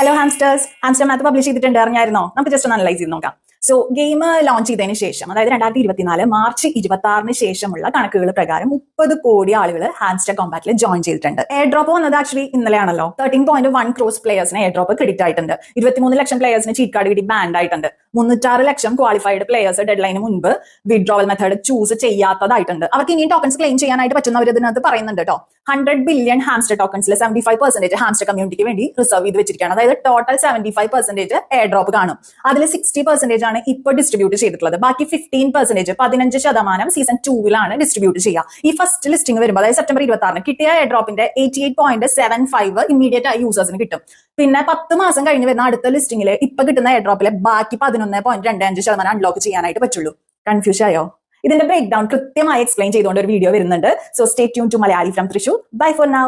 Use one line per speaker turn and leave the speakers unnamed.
Hello hamsters hamster math publish ചെയ്തിട്ടുണ്ട് അറിഞ്ഞായിരുന്നോ? നമുക്ക് ജസ്റ്റ് ഒന്ന് അനലൈസ് ചെയ്ത് നോക്കാം. സോ ഗെയിം ലോഞ്ച് ചെയ്തതിന് ശേഷം അതായത് രണ്ടായിരത്തി ഇരുപത്തിനാല് മാർച്ച് ഇരുപത്തി ആറിന് ശേഷമുള്ള കണക്കുകൾ പ്രകാരം മുപ്പത് കോടി ആളുകൾ ഹാൻസ്റ്റർ കോമ്പാറ്റിൽ ജോയിൻ ചെയ്തിട്ടുണ്ട്. എയർ ഡ്രോപ്പ് വന്നത് ആക്ച്വലി ഇന്നലെയാണല്ലോ. തേർട്ടീൻ പോയിന്റ് വൺ ക്രോസ് പ്ലേയേഴ്സിന് എയർ ഡ്രോപ്പ് ക്രെഡിറ്റ് ആയിട്ടുണ്ട്. ഇരുപത്തിമൂന്ന് ലക്ഷം പ്ലേയേഴ്സിന് ചീറ്റ് കാർഡ് കിട്ടി ബാൻഡ് ആയിട്ടുണ്ട്. മുന്നൂറ്റാറ് ലക്ഷം ക്വാളിഫൈഡ് പ്ലേയേഴ്സ് ഡെഡ് ലൈന് മുൻപ് വിഡ്രോവൽ മെത്തേഡ് ചൂസ് ചെയ്യാത്തതായിട്ടുണ്ട്. അവർക്ക് ഇനിയും ടോക്കൺസ് ക്ലെയിം ചെയ്യാനായിട്ട് പറ്റുന്നവർ ഇതിനകത്ത് പറയുന്നുണ്ട് കേട്ടോ. ഹൺഡ്രഡ് ബില്യൺ ഹാംസ്റ്റർ ടോക്കൺസിലെ സെവന്റി ഫൈവ് പെർസെന്റേജ് ഹാംസ്റ്റർ കമ്മ്യൂണിറ്റിക്ക് വേണ്ടി റിസർവ് ചെയ്ത് വെച്ചിരിക്കുകയാണ്. അതായത് total seventy five percentage air drop കാണും. അതിൽ സിക്സ്റ്റി പെർസെന്റേജ് ആണ് ഇപ്പോൾ ഡിസ്ട്രിബ്യൂട്ട് ചെയ്തിട്ടുള്ളത്. ബാക്കി ഫിഫ്റ്റീൻ പെർസെന്റേജ് പതിനഞ്ച് ശതമാനം സീസൺ ടൂവിലാണ് ഡിസ്ട്രിബ്യൂട്ട് ചെയ്യുക. ഈ ഫസ്റ്റ് ലിസ്റ്റിംഗ് വരുമ്പോൾ അതായത് സെപ്റ്റംബർ ഇരുപത്തി ആറിന് കിട്ടിയ air ഡ്രോപ്പിന്റെ eighty eight point seven five immediate ആയി യൂസേഴ്സിന് കിട്ടും. പിന്നെ പത്ത് മാസം കഴിഞ്ഞ് വരുന്ന അടുത്ത ലിസ്റ്റിംഗിൽ ഇപ്പൊ കിട്ടുന്ന എയർ ഡ്രോപ്പിലെ ബാക്കി പതിനൊന്ന് പോയിന്റ് രണ്ട് അഞ്ച് ശതമാനം അൺലോക്ക് ചെയ്യാനായിട്ട് പറ്റുള്ളൂ. കൺഫ്യൂഷൻ ആയോ? ഇതിന്റെ ബ്രേക്ക് ഡൗൺ കൃത്യമായി എക്സ്പ്ലെയിൻ ചെയ്തുകൊണ്ട് ഒരു വീഡിയോ വരുന്നുണ്ട്. So stay tune to Malayali from Thrissur bye for now